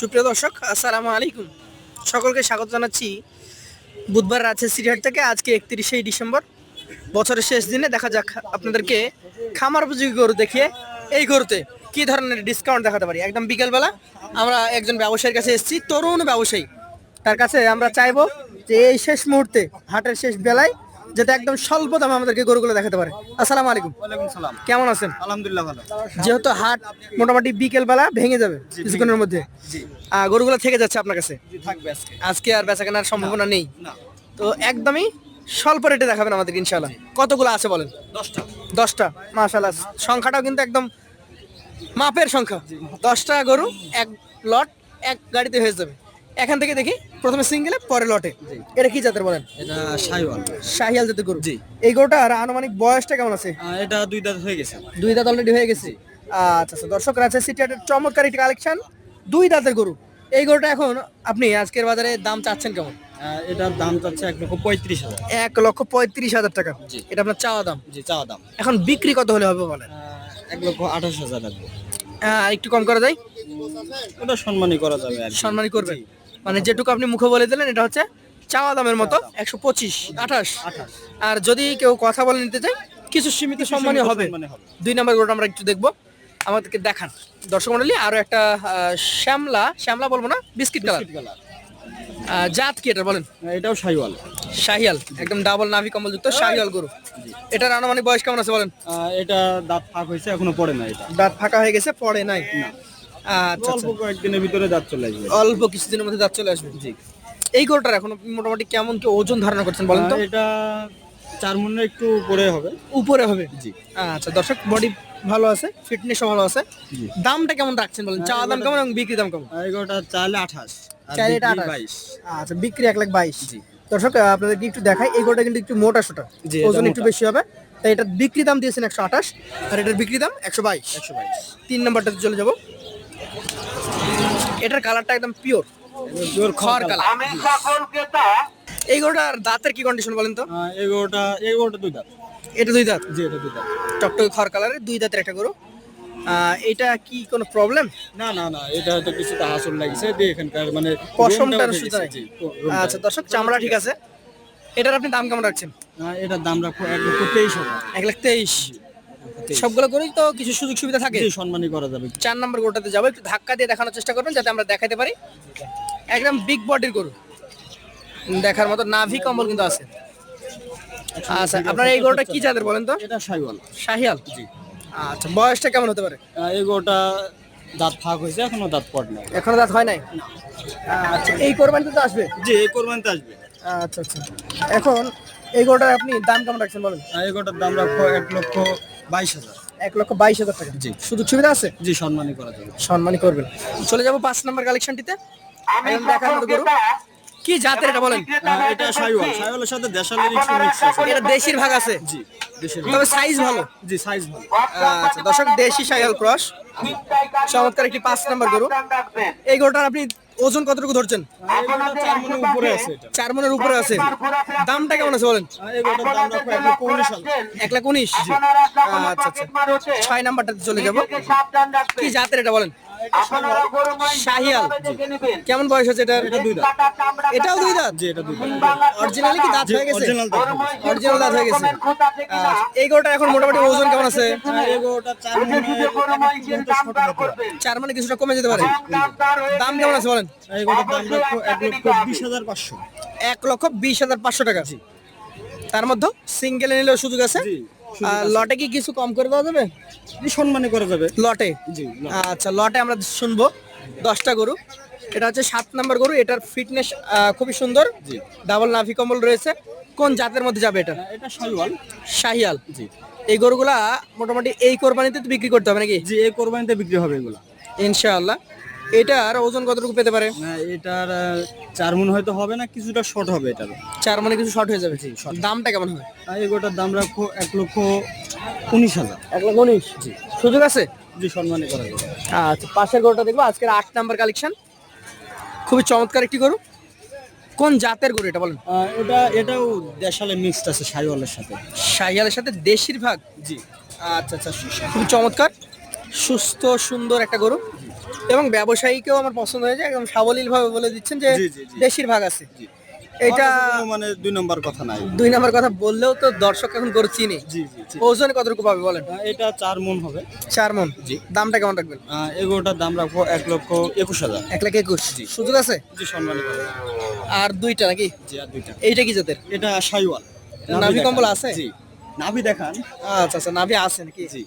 সুপ্রিয় দর্শক, আসসালামু আলাইকুম। সকলকে স্বাগত জানাচ্ছি বুধবার রাতে সিরিহাট থেকে, আজকে একত্রিশে ডিসেম্বর। বছরের শেষ দিনে দেখা যাক আপনাদেরকে খামার উপযোগী গরু দেখিয়ে এই গরুতে কি ধরনের ডিসকাউন্ট দেখাতে পারি। একদম বিকেলবেলা আমরা একজন ব্যবসায়ীর কাছে এসেছি, তরুণ ব্যবসায়ী। তার কাছে আমরা চাইব যে এই শেষ মুহূর্তে, হাটের শেষ বেলায় যাতে একদম স্বল্প দামে আমাদেরকে গরুগুলো দেখাতে পারে। আসসালামু আলাইকুম। সালাম। কেমন আছেন? আলহামদুলিল্লাহ ভালো। যেহেতু হাট মোটামুটি বিকেল বেলা ভেঙে যাবে কিছুক্ষণের মধ্যে। গরুগুলো থেকে যাচ্ছে আপনার কাছে? আজকে। আজকে আর বেচা কেনার সম্ভাবনা নেই। তো একদমই স্বল্প রেটে দেখাবেন আমাদের ইনশাল্লাহ কতগুলো আছে বলেন? দশটা। দশটা মাশাল্লাহ সংখ্যাটাও কিন্তু একদম মাপের সংখ্যা। দশটা গরু এক লট এক গাড়িতে হয়ে যাবে। এখান থেকে দেখি প্রথমে সিঙ্গেলে পরে লটে। এটা কি জাতের বলেন? এটা সাইওয়াল শাহিয়াল জাতের গরু। জি। এই গরুটার আনুমানিক বয়সটা কেমন আছে? এটা দুই দাঁত হয়ে গেছে দুই দাঁত অলরেডি হয়ে গেছে? আচ্ছা আচ্ছা দর্শকরা আছে সিটি হাটের চমৎকার একটি কালেকশন দুই দাঁতের গরু। এই গরুটা এখন আপনি আজকের বাজারে দাম চাচ্ছেন কেমন? এটার দাম চাচ্ছে এক লক্ষ পঁয়ত্রিশ হাজার। এক লক্ষ পঁয়ত্রিশ হাজার টাকা। এটা আপনার চাওয়া দাম? জি চাওয়া দাম। এখন বিক্রি কত হলে হবে বলেন? এক লক্ষ আঠাশ হাজার আহ, একটু কম করা যায়? ওটা সম্মানই করা যাবে আর সম্মানই করবেন মানে যেটুকু আপনি মুখে বলে দিলেন এটা হচ্ছে চাওয়া দামের মতো একশো পঁচিশ আঠাশ। আর যদি কেউ কথা বলে নিতে চায় কিছু সীমিত সম্মানই হবে। দুই নম্বর গরুটা আমরা একটু দেখব। আমাদেরকে দেখান। দর্শক মন্ডলী আরও একটা শ্যামলা শ্যামলা বলব না বিস্কিট কালার। জাত কি এটা বলেন? এটাও সাইওয়াল শাহিয়াল একদম ডাবল নাভি কম্বল যুক্ত শাহিয়াল গরু। এটার আনুমানিক বয়স কেমন আছে বলেন? এটা দাঁত ফাঁক হয়েছে এখনও পড়ে না এটা। দাঁত ফাঁকা হয়ে গেছে পড়ে নাই। আচ্ছা অল্প আচ্ছা। কয়েকদিনের ভিতরে দাঁত চলে আসবে। অল্প কিছুদিনের মধ্যে দাঁত চলে আসবে জি এই গরুটার এখন মোটামুটি কেমন কি ওজন ধারণা করছেন বলেন তো? এটা চার মনের একটু উপরে হবে। উপরে হবে জি। আচ্ছা দর্শক বডি ভালো আছে ফিটনেসও ভালো আছে। দামটা কেমন রাখছেন বলেন? চা দাম কেমন এবং বিক্রি দাম কেমন? এগারোটা চাইলে আঠাশ চাইলে এটা বিক্রি 28 বাইশ। আচ্ছা বিক্রি এক লাখ বাইশ। জি। দর্শক আপনাদেরকে একটু দেখাই এই কিন্তু একটু মোটা সোটা ওজন একটু বেশি হবে। তাই এটার বিক্রি দাম দিয়েছেন একশো আঠাশ আর এটার বিক্রি দাম একশো বাইশ। একশো বাইশ। তিন নাম্বারটাতে চলে যাব। এটার কালারটা একদম পিওর পিওর খড় কালার। এই গরুটার দাঁতের কি কন্ডিশন বলেন তো? এগারোটা এগারোটা দুই দাঁত। এটা দুই দাঁত? জি এটা দুই দাঁত। টকটকে খড় কালারের দুই দাঁতের একটা গরু। এটা কি কোনো প্রবলেম না না না এটা হয়তো কিছুটা হাসল লাগিছে দিয়ে এখানকার মানে উঠে সুতা। আচ্ছা দর্শক চামড়া ঠিক আছে। এটার আপনি দাম কেমন রাখছেন? এটার দাম রাখব এক লক্ষ তেইশ এক লাখ তেইশ। সবগুলো গরুই তো কিছু সুযোগ সুবিধা থাকে। সম্মানই করা যাবে। চার নম্বর গরুটাতে যাব একটু ধাক্কা দিয়ে দেখানোর চেষ্টা করবেন যাতে আমরা দেখাতে পারি। একদম বিগ বডির গরু। দেখার মতো নাভি কম্বল কিন্তু আছে। আচ্ছা আপনার এই গরুটা কি জাতের বলেন তো? এটা সাইওয়াল শাহিয়াল জি। আচ্ছা বয়সটা কেমন হতে পারে? এই এগারোটা দাঁত ফাঁক হয়েছে এখনও দাঁত পড় নাই। এখনও দাঁত হয় নাই? আচ্ছা এই কোরবানিতে তো আসবে? জি এই কোরবানিতে আসবে। আচ্ছা আচ্ছা। এখন এই গরুটার আপনি দাম কেমন রাখছেন বলেন? আহ, এগারোটার দাম রাখব এক লক্ষ বাইশ হাজার। এক লক্ষ বাইশ হাজার টাকা। জি। সুযোগ সুবিধা আছে? জি সম্মানই করা যাবে। সম্মানই করবেন। চলে যাব পাঁচ নম্বর কালেকশনটিতে। দেখার মতো গরু। কি জাতের এটা বলেন? এটা সাথে দেশালের মিক্স আছে। এটা দেশির ভাগ আছে? জি তবে সাইজ ভালো। জি সাইজ ভালো। আচ্ছা দর্শক দেশি সাইয়াল ক্রস। চমৎকার একটি পাঁচ নাম্বার গরু। এই গরুটার আপনি ওজন কতটুকু ধরছেন? চার মনের উপরে আছে। দামটা কেমন আছে বলেন? এক লাখ উনিশ। আচ্ছা আচ্ছা। ছয় নাম্বারটাতে চলে যাব। কি জাতের এটা বলেন? শাহিয়াল। কেমন বয়স হচ্ছে এটা দুই দাঁত। এটাও দুই দাঁত। জি এটা দুই দাঁত। অরিজিনালি কি দাঁত হয়ে গেছে? অরিজিনাল দাঁত অরিজিনাল দাঁত হয়ে গেছে। আচ্ছা, এই গরুটা এখন মোটামুটি ওজন কেমন আছে? এগারোটা চার মানে কিছুটা কমে যেতে পারে। দাম কেমন আছে বলেন? এগারোটার দাম এক লক্ষ বিশ হাজার পাঁচশো। এক লক্ষ বিশ হাজার পাঁচশো টাকা। তার মধ্যে সিঙ্গেল নিলেও সুযোগ আছে। লটে কি কিছু কম করে দেওয়া যাবে? জি সম্মানই করা যাবে। লটে? জি আচ্ছা লটে আমরা শুনব। দশটা গরু। এটা হচ্ছে সাত নাম্বার গরু। এটার ফিটনেস খুবই সুন্দর। ডাবল নাভি কম্বল রয়েছে। কোন জাতের মধ্যে যাবে এটা? এটা সাইওয়াল শাহিয়াল জি। এই গরুগুলা মোটামুটি এই কোরবানিতে তো বিক্রি করতে হবে নাকি? জি এই কোরবানিতে বিক্রি হবে এগুলা। ইনশাআল্লাহ। এটার ওজন কতটুকু পেতে পারে? না এটার আহ, চার মন হয়তো হবে না কিছুটা শর্ট হবে এটার। চার মানে কিছু শর্ট হয়ে যাবে? জি দামটা কেমন হবে? আর এগুলোটার দাম রাখব এক লক্ষ উনিশ হাজার। এক লাখ উনিশ? সুযোগ আছে? জি সম্মানই করা যাবে। আচ্ছা পাশের গরুটা দেখব আজকের আট নাম্বার কালেকশন খুবই চমৎকার একটি গরু। কোন জাতের গরু এটা বলেন? আহ, এটা এটাও দেশালে মিক্সড আছে সাইওয়ালের সাথে। শাহিয়ালের সাথে দেশির ভাগ? জি। আচ্ছা আচ্ছা খুবই চমৎকার। সুস্থ সুন্দর একটা গরু। এবং ব্যবসায়ীকেও আমার পছন্দ হয়েছে একদম সাবলীল ভাবে বলে দিচ্ছেন যে জি, জি, জি। বেশিরভাগ আছে। এটা মানে দুই নম্বর কথা নাই। দুই নম্বর কথা বললেও তো দর্শক এখন গরু চিনে। জি জি জি। কতটুকু পাবে বলেন? এটা চার মন হবে। চার মন। জি। দামটা কেমন রাখবেন? এগুলোটার দাম রাখব এক লক্ষ একুশ হাজার। এক লাখ একুশ। সুযোগ আছে? জি সম্মানিত। আর দুইটা নাকি? জি আর দুইটা। এইটা কি জাতের? এটা সাইওয়াল নাভি কম্বল আছে? জি। নাভি দেখান। আচ্ছা আচ্ছা নাভি আছে নাকি? জি।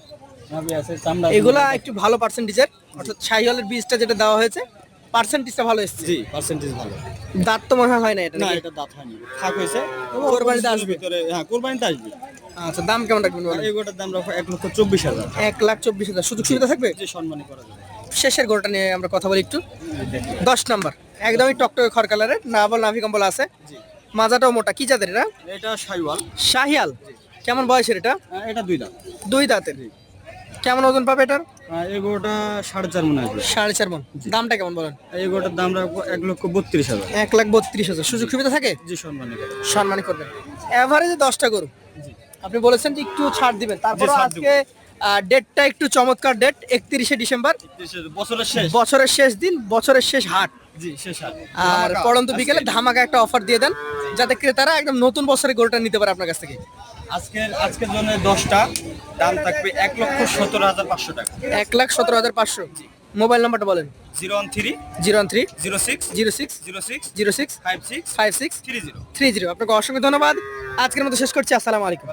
এগুলা একটু ভালো পার্সেন্টেজের অর্থাৎ শাহিওয়ালের বীজটা যেটা দেওয়া হয়েছে পার্সেন্টেজটা ভালো এসেছে। জি পার্সেন্টেজ ভালো। দাঁত তো মনে হয় হয় না এটা না এটা দাঁত হয়নি। থাক হয়েছে। কোরবানিতে আসবে। ভিতরে হ্যাঁ কোরবানিতে আসবে। আচ্ছা দাম কেমন রাখবেন এগুলোটার দাম রাখব এক লক্ষ চব্বিশ হাজার। এক লাখ চব্বিশ হাজার। সুযোগ সুবিধা থাকবে? যে সম্মানী করা যাবে। শেষের গরুটা নিয়ে আমরা কথা বলি একটু। দশ নম্বর একদমই টকটকে খড় কালারের নাভল নাভি কম্বল আছে। জি। মাজাটাও মোটা কি জাতের এটা? এটা সাইওয়াল শাহিয়াল। কেমন বয়সের এটা? এটা দুই দাঁত। দুই দাঁতের। কেমন ওজন পাবে এটার? আহ, এগুলোটা সাড়ে চার মন আসবে। সাড়ে চার মন। দামটা কেমন বলেন? এগুলোটার দাম রাখব এক লক্ষ বত্রিশ হাজার। এক লাখ বত্রিশ হাজার। সুযোগ সুবিধা থাকে? জি সম্মানী সম্মানী করবেন। এভারেজে দশটা গরু। আপনি বলেছেন যে একটু ছাড় দিবেন। তারপর আজকে ডেটটা একটু চমৎকার ডেট একত্রিশে ডিসেম্বর। বছরের শেষ। বছরের শেষ দিন বছরের শেষ হাট। জি শেষ হাট। আর পড়ন্ত বিকেলে ধামাকা একটা অফার দিয়ে দেন যাতে ক্রেতারা একদম নতুন বছরের গরুটা নিতে পারে আপনার কাছ থেকে। আজকের আজকের জন্য দশটা। দাম থাকবে এক লক্ষ সতেরো হাজার পাঁচশো টাকা। এক লাখ সতেরো হাজার পাঁচশো। মোবাইল নাম্বারটা বলেন। Zero one three. Zero one three. Zero six. Zero six. Zero six. Zero six. Five six. Five six. Three zero. Three zero. আপনাকে অসংখ্য ধন্যবাদ। আজকের মতো শেষ করছি। আসসালামু আলাইকুম।